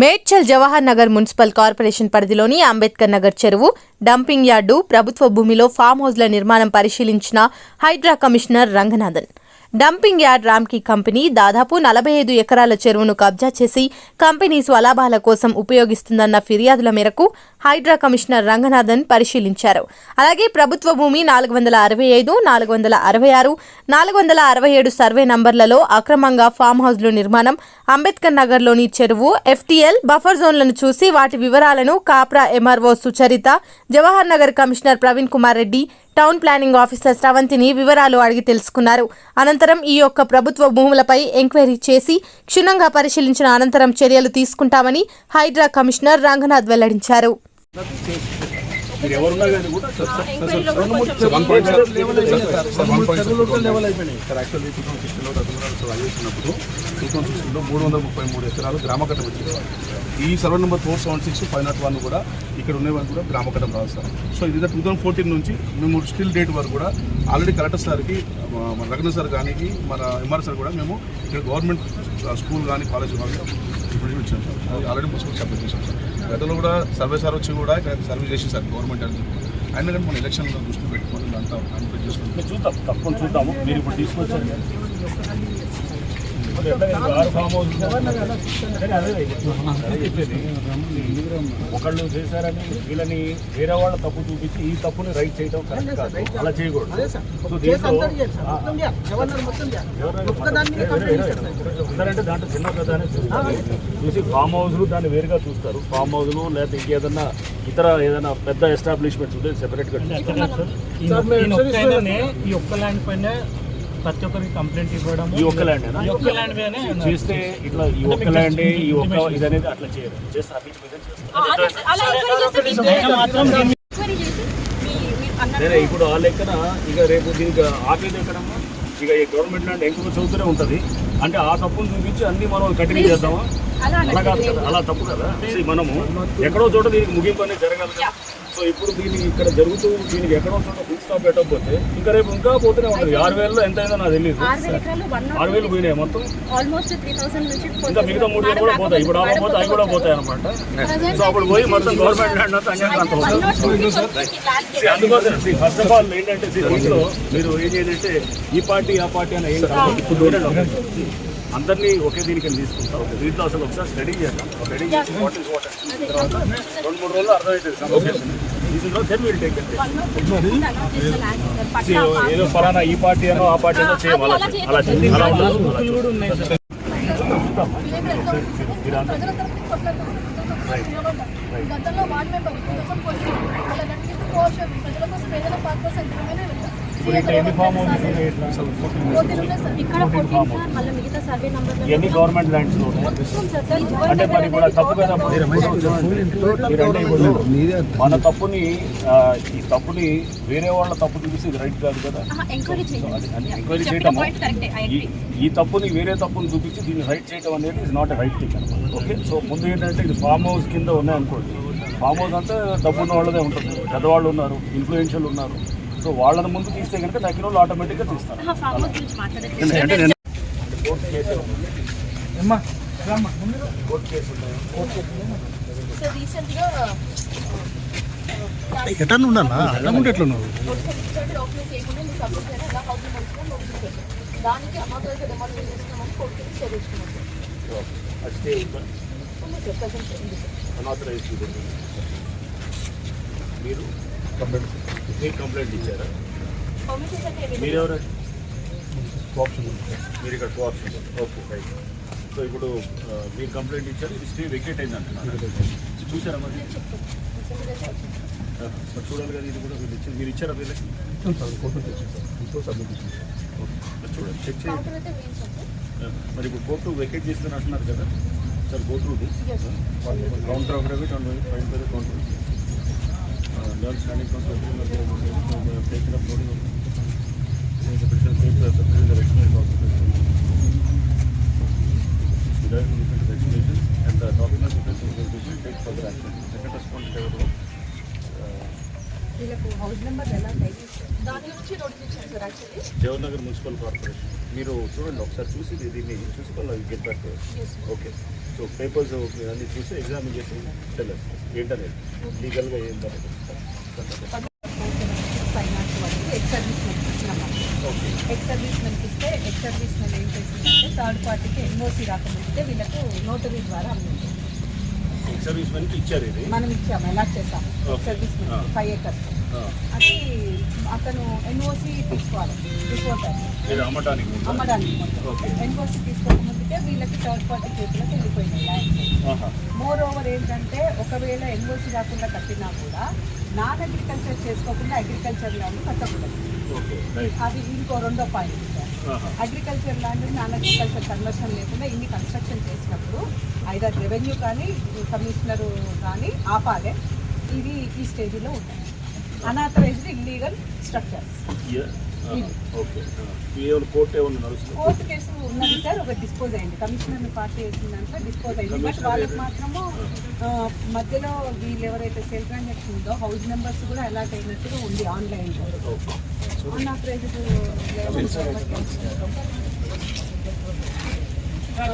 Medchal Jawahar Nagar municipal corporation పరిధిలోని అంబేద్కర్ నగర్ చెరువు dumping yard ప్రభుత్వ భూమిలో ఫామ్ హౌస్ల నిర్మాణం పరిశీలించిన HYDRAA commissioner Ranganathan. Dumping yard Ramky company దాదాపు నలభై ఐదు ఎకరాల చెరువును కబ్జా చేసి కంపెనీ స్వలాభాల కోసం ఉపయోగిస్తుందన్న ఫిర్యాదుల మేరకు హైడ్రా కమిషనర్ రంగనాథన్ పరిశీలించారు. అలాగే ప్రభుత్వ భూమి నాలుగు వందల అరవై ఐదు నాలుగు వందల అరవై ఆరు నాలుగు వందల అరవై ఏడు సర్వే నంబర్లలో అక్రమంగా ఫామ్ హౌస్లు నిర్మాణం అంబేద్కర్ నగర్లోని చెరువు ఎఫ్టీఎల్ బఫర్ జోన్లను చూసి వాటి వివరాలను Kapra MRO Sucharita Jawahar Nagar commissioner Praveen Kumar Reddy town planning officer స్రవంతిని వివరాలు అడిగి తెలుసుకున్నారు. అనంతరం ఈ యొక్క ప్రభుత్వ భూములపై ఎంక్వైరీ చేసి క్షుణ్ణంగా పరిశీలించిన అనంతరం చర్యలు తీసుకుంటామని హైడ్రా కమిషనర్ రంగనాథ్ వెల్లడించారు. మీరు ఎవరున్నా కానీ కూడా? రెండు మూడు one point sir actually two thousand సిక్స్టీన్లో రఘునాథ్ సార్ అయ్యేసినప్పుడు టూ థౌసండ్ సిక్స్టీన్లో మూడు వందల ముప్పై మూడు ఎకరాలు గ్రామకట్టం వచ్చింది ఈ survey number four seven six five not one కూడా ఇక్కడ ఉన్నవన్నీ కూడా గ్రామకట్టం రాదు సార్. సో ఇది టూ థౌసండ్ ఫోర్టీన్ నుంచి మేము స్టిల్ డేట్ వరకు కూడా ఆల్రెడీ కలెక్టర్ సార్కి మన రఘునాథ్ సార్ కానీ మన ఎంఆర్ సార్ కూడా మేము ఇక్కడ గవర్నమెంట్ స్కూల్ కానీ కాలేజ్ కానీ ఇప్పుడు ఇచ్చాం సార్. ఆల్రెడీ మున్సిపల్ సబ్మిట్ చేశాం సార్. గతంలో కూడా సర్వే సార్ వచ్చి కూడా ఇక్కడ సర్వే చేసి సార్ గవర్నమెంట్ అని చెప్పి. అయినా కానీ మన ఎలక్షన్లో దృష్టి పెట్టుకొని అంతా చూద్దాం తప్పకుండా చూద్దాము. మీరు ఇప్పుడు తీసుకొచ్చారు. ఒకళ్ళు చేశారని వీళ్ళని వేరే వాళ్ళ తప్పు చూపించి ఈ తప్పుని రైట్ చేయడం కరెక్ట్ కాదు. అలా చేయకూడదు. సో దీంట్లో చిన్న చూసి ఫామ్ హౌస్లు దాన్ని వేరుగా చూస్తారు. ఫామ్ హౌస్లు లేకపోతే ఇంకేదన్నా ఇతర ఏదైనా పెద్ద ఎస్టాబ్లిష్మెంట్స్ ఉంటే సెపరేట్గా ఈ ఒక్క ల్యాండ్ పైన ప్రతి ఒక్కరికి కంప్లైంట్ ఇవ్వడం ఈ ఒక్క ల్యాండ్ ఈ ఒక్క ల్యాండ్ పైనే చేస్తే ఇట్లా ఈ ఒక్క ల్యాండ్ ఈ ఒక్క ఇది అనేది అట్లా చేయరు. మీద చేస్తారు మీరు అన్నట్టు సరే ఇప్పుడు ఆ లెక్కన ఇక రేపు దీనికి ఆపేది ఎక్కడమ్మా? ఇక ఈ గవర్నమెంట్ ల్యాండ్ ఎంక్వైరీ చదువుతూనే ఉంటుంది. అంటే ఆ తప్పును చూపించి అన్ని మనం కంటిన్యూ చేద్దామా? అలా తప్పు కదా? మనము ఎక్కడో చోట దీనికి ముగింపు అనేది జరగాలి సో ఇప్పుడు దీనికి ఇక్కడ జరుగుతూ దీనికి ఎక్కడో చోట ఫుల్ స్టాప్ పెట్టకపోతే ఇంకా రేపు ఇంకా పోతూనే ఉంటుంది. ఆరు వేలలో ఎంత అయిందో నాకు తెలియదు ఆరు వేల పోయినాయి మొత్తం? ఇంకా మిగతా మూడు వేలు కూడా పోతాయి. ఇప్పుడు ఆమె పోతే అవి కూడా పోతాయి అనమాట సో అప్పుడు పోయి మొత్తం గవర్నమెంట్ ల్యాండ్ అంతా అందుకోసం ఫస్ట్ ఆఫ్ ఆల్ ఏంటంటే దీంట్లో మీరు ఏం చేయాలంటే ఈ పార్టీ ఆ పార్టీ అని ఏం కాదు. అందరినీ ఒకే దీనికి తీసుకుంటాం. దీంట్లో అసలు ఒకసారి స్టడీ చేద్దాం. స్టడీ చేసి వాట్ ఇస్ వాట్ తర్వాత రెండు మూడు రోజులు అర్థమవుతుంది సమస్య దీంట్లో దెన్ వీల్ టేక్ ఏదో ఫలానా ఈ పార్టీ అనో ఆ పార్టీ అనో చేయం అలా. గతంలో వార్డు మెంబర్ కోసం ప్రజల కోసం ఏదైనా ఇవన్నీ గవర్నమెంట్ ల్యాండ్స్ అంటే మరి కూడా తప్పు కదా మన తప్పుని ఆ, ఈ తప్పుని వేరే వాళ్ళ తప్పు చూపిస్తే ఇది రైట్ కాదు కదా? ఎంక్వైరీ చేయటము? ఐ ఈ తప్పుని వేరే తప్పుని చూపించి దీన్ని రైట్ చేయడం అనేది ఇస్ నాట్ రైట్ థింగ్ అనమాట. ఓకే సో ముందు ఏంటంటే ఇది ఫామ్ హౌస్ కింద ఉన్నాయనుకోండి. ఫామ్ హౌస్ అంతా డబ్బు ఉన్న వాళ్ళదే ఉంటుంది. పెద్దవాళ్ళు ఉన్నారు ఇన్ఫ్లుయెన్షియల్ ఉన్నారు. సో వాళ్ళని ముందు తీస్తే కనుక తగ్గిన వాళ్ళు ఆటోమేటిక్గా తీస్తారు. కోర్టు. కోర్టు ఎట్లా ఉంటే ఎట్లా ఉన్నావు? మీరు? కంప్లైంట్ మీరు కంప్లైంట్ ఇచ్చారా? ఏమి మీరు మీరు ఇక్కడ కోఆప్షన్ ఓకే రైట్ సో ఇప్పుడు మీరు కంప్లైంట్ ఇచ్చారు ఇది స్టే వెకేట్ అయింది అంటున్నారు. చూసారా మరి? మరి చూడాలి కదా ఇది కూడా వీళ్ళు ఇచ్చారు మీరు ఇచ్చారా వీళ్ళకి? మరి చూడండి చెక్ చేయండి. మరి ఇప్పుడు కోర్టు వెకేట్ చేస్తాను అంటున్నారు కదా? Sir go through this counter of debit and fine the counter learn standing counter take up loading and the document will take further action. Second respondent ఎవరు వీళ్ళకు హౌస్ నెంబర్ ఎలా type దాని గురించి notice ఇచ్చాను sir actually Jawahar Nagar municipal corporation మీరు చూడండి ఒకసారి చూసి ఇది- దీన్ని చూసుకోవాలి get back okay so papers అన్ని చూసి ఎగ్జామిన్ చేసి తెలియదు ఏంటనేది లీగల్గా ఏం జరుగుతుంది ఫైనాన్స్ వాళ్ళకి ఎక్స్ సర్వీస్ మెన్ ఇచ్చినాము ఎక్స్ సర్వీస్ మెన్కి ఇస్తే ఎక్స్ సర్వీస్ మెన్ ఏం చేసిందంటే థర్డ్ పార్టీకి ఎన్ఓసి రాకముందే వీళ్ళకు నోటరీ ద్వారా ఇది మనం ఇచ్చాము ఎలా చేసాము సర్వీస్ Ah. ఫైవ్ ఏకర్స్ అది అతను ఎన్ఓసి తీసుకోవాలి బిఫోర్? అమ్మడానికి. ఎన్ఓసి తీసుకోక ముందుకే వీళ్ళకి థర్డ్ పార్టీ చేతులకు వెళ్ళిపోయినాయి. మోర్ ఓవర్ ఏంటంటే ఒకవేళ ఎన్ఓసి రాకుండా కట్టినా కూడా నాన్ అగ్రికల్చర్ చేసుకోకుండా అగ్రికల్చర్ ల్యాండ్ కట్టకూడదు. అది ఇంకో రెండో point. Agriculture land non agriculture conversion లేకుండా ఇన్ని కన్స్ట్రక్షన్ చేసినప్పుడు ఐదర్ రెవెన్యూ కానీ కమిషనర్ కానీ ఆపాలే. ఇవి ఈ స్టేజ్లో ఉన్నాయి అనాథరైజ్డ్ ఇల్లీగల్ స్ట్రక్చర్స్. ఓకే. ఏమైనా కోర్టు ఏమైనా నడుస్తుంది? కోర్టు కేసు ఉన్నది సార్ ఒక డిస్పోజ్ అయింది. కమిషనర్ పార్టీ వేసిన దాంట్లో డిస్పోజ్ అయింది బట్ వాళ్ళకి? మాత్రము మధ్యలో వీళ్ళు ఎవరైతే సెల్ ట్రాన్సాక్షన్ ఉందో హౌస్ నెంబర్స్ కూడా అలాట్ అయినట్టుగా ఉంది ఆన్లైన్లో ఓకే. అన్ఆథరైజ్డ్